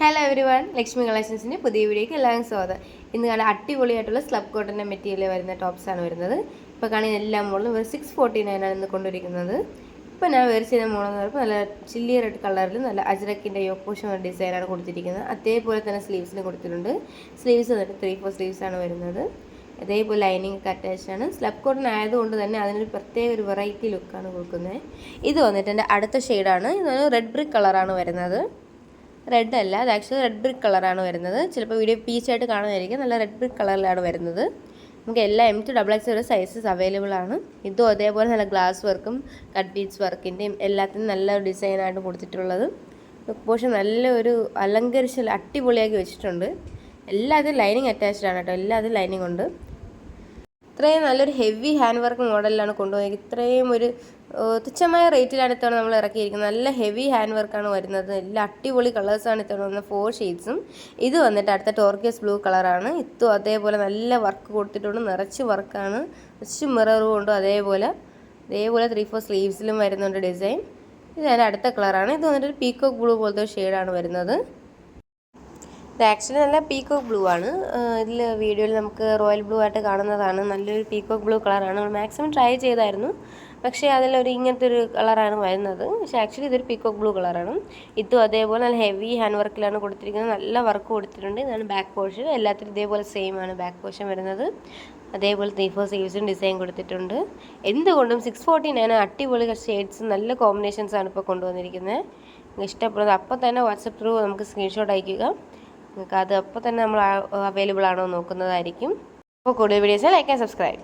Hello everyone Lakshmi കളക്ഷൻസിന്റെ പുതിയ വീഡിയോയ്ക്ക് എല്ലാവരും സ്വാഗതം. ഇന്ന് കാണാൻ അടിപൊളിയായിട്ടുള്ള സ്ലബ് കോട്ടന്റെ മെറ്റീരിയൽ വരുന്ന ടോപ്സാണ് വരുന്നത്. ഇപ്പോൾ കാണുന്ന എല്ലാ മോളും വെറും സിക്സ് ഫോർട്ടി നയനാണ് ഇന്ന് കൊണ്ടുവരിക്കുന്നത്. ഇപ്പോൾ ഞാൻ വേറെ ചെയ്യുന്ന മോളെന്ന് പറയുമ്പോൾ നല്ല ചില്ലി റെഡ് കളറിൽ നല്ല അജ്രക്കിന്റെ യോക്കോഷൻ ഡിസൈനാണ് കൊടുത്തിരിക്കുന്നത്. അതേപോലെ തന്നെ സ്ലീവ്സിന് കൊടുത്തിട്ടുണ്ട്. സ്ലീവ്സ് വന്നിട്ട് ത്രീ ഫോർ സ്ലീവ്സ് ആണ് വരുന്നത്. അതേപോലെ ലൈനിങ് ഒക്കെ അറ്റാച്ച് ആണ്. സ്ലബ് കോട്ടൺ ആയതുകൊണ്ട് തന്നെ അതിനൊരു പ്രത്യേക ഒരു വെറൈറ്റി ലുക്കാണ് കൊടുക്കുന്നത്. ഇത് വന്നിട്ട് എന്റെ അടുത്ത ഷെയ്ഡാണ് ഇത് റെഡ് ബ്രിക്ക് കളറാണ് വരുന്നത്. റെഡ് അല്ല. അത് ആക്ച്വലി റെഡ് ബ്രിക്ക് കളറാണ് വരുന്നത്. ചിലപ്പോൾ വീഡിയോ പീച്ചായിട്ട് കാണുന്നതായിരിക്കും. നല്ല റെഡ് ബ്രിക്ക് കളറിലാണ് വരുന്നത്. നമുക്ക് എല്ലാ എം ടു ഡബിൾ എക്സ് വരെ സൈസസ് അവൈലബിൾ ആണ്. ഇതും അതേപോലെ നല്ല ഗ്ലാസ് വർക്കും കട്ട് ബീഡ്സ് വർക്കിന്റെയും എല്ലാത്തിനും നല്ല ഡിസൈനായിട്ട് കൊടുത്തിട്ടുള്ളത്. പോഷൻ നല്ലൊരു അലങ്കരിച്ച് അടിപൊളിയാക്കി വെച്ചിട്ടുണ്ട്. എല്ലാത്തിനും ലൈനിങ് അറ്റാച്ച്ഡ് ആണ് കേട്ടോ. എല്ലാത്തിനും ലൈനിങ് ഉണ്ട്. ഇത്രയും നല്ലൊരു ഹെവി ഹാൻഡ് വർക്ക് മോഡലിലാണ് കൊണ്ടുപോയത്. ഇത്രയും ഒരു തുച്ഛമായ റേറ്റിലാണ് ഇത്തവണ നമ്മൾ ഇറക്കിയിരിക്കുന്നത്. നല്ല ഹെവി ഹാൻഡ് വർക്കാണ് വരുന്നത്. എല്ലാ അടിപൊളി കളേഴ്സാണ് ഇത്തവണ വന്ന ഫോർ ഷെയ്ഡ്സും ഇത് വന്നിട്ട് അടുത്ത ടോർക്കിയസ് ബ്ലൂ കളറാണ് ഇത്തും അതേപോലെ നല്ല വർക്ക് കൊടുത്തിട്ടുണ്ട്. നിറച്ച് വർക്കാണ് നിറച്ച് മിററും ഉണ്ട് അതേപോലെ അതേപോലെ ത്രീ ഫോർ സ്ലീവ്സിലും വരുന്നുണ്ട് ഡിസൈൻ ഇത് അതിന്റെ അടുത്ത കളറാണ് ഇത് വന്നിട്ട് ഒരു പീക്കോക്ക് ബ്ലൂ പോലത്തെ ഷെയ്ഡാണ് വരുന്നത്. ഇത് ആക്ച്വലി നല്ല പീക്കോക്ക് ബ്ലൂ ആണ്. ഇതിൽ വീഡിയോയിൽ നമുക്ക് റോയൽ ബ്ലൂ ആയിട്ട് കാണുന്നതാണ്. നല്ലൊരു പീക്കോക്ക് ബ്ലൂ കളറാണ് നമ്മൾ മാക്സിമം ട്രൈ ചെയ്തായിരുന്നു. പക്ഷേ അതിലൊരു ഇങ്ങനത്തെ ഒരു കളറാണ് വരുന്നത്. പക്ഷേ ആക്ച്വലി ഇതൊരു പീക്കോക്ക് ബ്ലൂ കളറാണ് ഇതും അതേപോലെ നല്ല ഹെവി ഹാൻഡ് വർക്കിലാണ് കൊടുത്തിരിക്കുന്നത്. നല്ല വർക്ക് കൊടുത്തിട്ടുണ്ട്. ഇതാണ് ബാക്ക് പോർഷൻ എല്ലാത്തിനും ഇതേപോലെ സെയിം ആണ് ബാക്ക് പോർഷൻ വരുന്നത്. അതേപോലെ ത്രീ ഫോർ സീവ്സും ഡിസൈൻ കൊടുത്തിട്ടുണ്ട്. എന്തുകൊണ്ടും സിക്സ് ഫോർട്ടി നയൻ അടിപൊളി ഷെയ്ഡ്സ് നല്ല കോമ്പിനേഷൻസ് ആണ് ഇപ്പോൾ കൊണ്ടുവന്നിരിക്കുന്നത്. ഇഷ്ടപ്പെടുന്നത്. അപ്പോൾ തന്നെ വാട്സപ്പ് ത്രൂ നമുക്ക് സ്ക്രീൻഷോട്ട് അയക്കുക. നിങ്ങൾക്ക് അത് അപ്പോൾ തന്നെ നമ്മൾ അവൈലബിൾ ആണോ നോക്കുന്നതായിരിക്കും. അപ്പോൾ കൂടുതൽ വീഡിയോസ് ലൈക്ക് ആൻഡ് സബ്സ്ക്രൈബ്